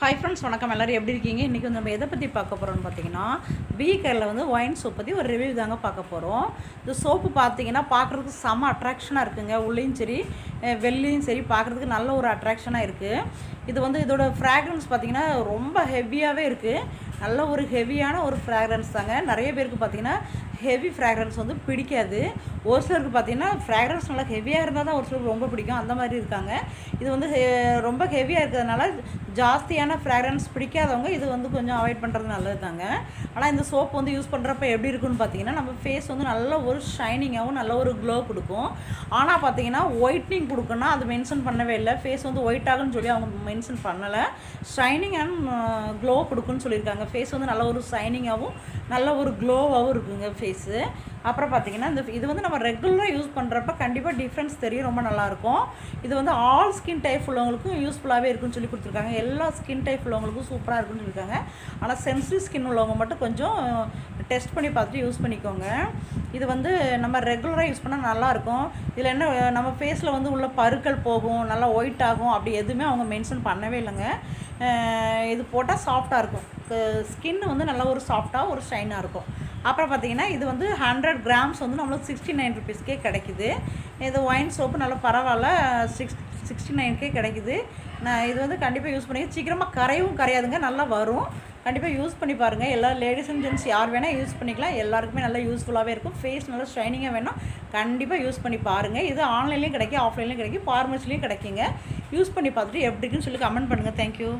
Hi friends வணக்கம். எல்லோரும் எப்படி இருக்கீங்க? இன்றைக்கி வந்து நம்ம எதை பற்றி பார்க்க போகிறோம்னு பார்த்தீங்கன்னா பீக்கரில் வந்து ஒயின் சோப் பற்றி ஒரு ரிவ்யூ தாங்க பார்க்க போகிறோம் இந்த சோப்பு பார்த்தீங்கன்னா பார்க்குறதுக்கு செம அட்ராக்ஷனாக இருக்குங்க. உள்ளேயும் சரி அஹ் சரி பார்க்குறதுக்கு நல்ல ஒரு அட்ராக்ஷனாக இருக்குது இது வந்து இதோட ஃப்ராக்ரன்ஸ் பார்த்தீங்கன்னா ரொம்ப ஹெவியாகவே இருக்குது நல்ல ஒரு ஹெவியான ஒரு ஃப்ராக்ரன்ஸ் தாங்க. நிறைய பேருக்கு பார்த்தீங்கன்னா ஹெவி ஃப்ராக்ரன்ஸ் வந்து பிடிக்காது. ஒரு சிலருக்கு பார்த்தீங்கன்னா ஃப்ராக்ரன்ஸ் நல்லா ஹெவியாக இருந்தால் தான் ஒரு சிலருக்கு ரொம்ப பிடிக்கும். அந்த மாதிரி இருக்காங்க. இது வந்து ஹெ- ரொம்ப ஹெவியாக இருக்கிறதுனால ஜாஸ்தியான ஃப்ராக்ரன்ஸ் பிடிக்காதவங்க இது வந்து கொஞ்சம் அவாய்ட் பண்ணுறது நல்லது தாங்க ஆனால் இந்த சோப் வந்து யூஸ் பண்ணுறப்ப எப்படி இருக்குன்னு பார்த்தீங்கன்னா நம்ம ஃபேஸ் வந்து நல்ல ஒரு ஷைனிங்காகவும் நல்ல ஒரு க்ளோ கொடுக்கும். ஆனால் பார்த்தீங்கன்னா ஒயிட்னிங் கொடுக்குன்னா அது மென்ஷன் பண்ணவே இல்லை. ஃபேஸ் வந்து ஒயிட் ஆகுன்னு சொல்லி அவங்க மென்ஷன் பண்ணலை. ஷைனிங் அண்ட் க்ளோ uh, கொடுக்குன்னு சொல்லியிருக்காங்க. ஃபேஸ் வந்து நல்ல ஒரு ஷைனிங்காகவும் நல்ல ஒரு க்ளோவாகவும் இருக்குங்க ஃபேஸ் அப்புறம் பார்த்தீங்கன்னா இந்த இது வந்து நம்ம ரெகுலராக யூஸ் பண்ணுறப்ப கண்டிப்பாக டிஃப்ரென்ஸ் தெரியும் ரொம்ப நல்லாயிருக்கும். இது வந்து ஆல் ஸ்கின் டைப் உள்ளவங்களுக்கும் யூஸ்ஃபுல்லாகவே இருக்குன்னு சொல்லி கொடுத்துருக்காங்க. எல்லா ஸ்கின் டைப் உள்ளவங்களுக்கும் சூப்பராக இருக்குன்னு சொல்லியிருக்காங்க. ஆனால் சென்சிட்டிவ் ஸ்கின் உள்ளவங்க மட்டும் கொஞ்சம் டெஸ்ட் பண்ணி பார்த்துட்டு யூஸ் பண்ணிக்கோங்க. இது வந்து நம்ம ரெகுலராக யூஸ் பண்ணால் நல்லாயிருக்கும். இதில் என்ன நம்ம ஃபேஸில் வந்து உள்ள பருக்கள் போகும் நல்லா ஒயிட் ஆகும் அப்படி எதுவுமே அவங்க மென்ஷன் பண்ணவே இல்லைங்க. இது போட்டால் சாஃப்டாக இருக்கும். ஸ்கின் வந்து நல்லா ஒரு சாஃப்டாக ஒரு ஷைனாக இருக்கும். அப்புறம் பார்த்தீங்கன்னா இது வந்து ஹண்ட்ரட் கிராம்ஸ் வந்து நம்மளுக்கு சிக்ஸ்டி நைன் ருபீஸ்க்கே கிடைக்குது. இது ஒயின் சோப்பு நல்லா பரவாயில்ல சிக்ஸ் சிக்ஸ்டி நைன்க்கே கிடைக்குது. நான் இது வந்து கண்டிப்பாக யூஸ் பண்ணி சீக்கிரமாக கரையவும் கரையாதுங்க நல்லா வரும். கண்டிப்பாக யூஸ் பண்ணி பாருங்கள் எல்லா லேடிஸ் அண்ட் ஜென்ட்ஸ் யார் வேணால் யூஸ் பண்ணிக்கலாம். எல்லாருக்குமே நல்லா யூஸ்ஃபுல்லாகவே இருக்கும். ஃபேஸ் நல்லா ஷைனிங்காக வேணும். கண்டிப்பாக யூஸ் பண்ணி பாருங்கள் இது ஆன்லைன்லேயும் கிடைக்கும் ஆஃப்லைன்லேயும் கிடைக்கும் ஃபார்மசிலையும் கிடைக்குங்க. யூஸ் பண்ணி பார்த்துட்டு எப்படி இருக்குன்னு சொல்லி கமெண்ட் பண்ணுங்கள் தேங்க்யூ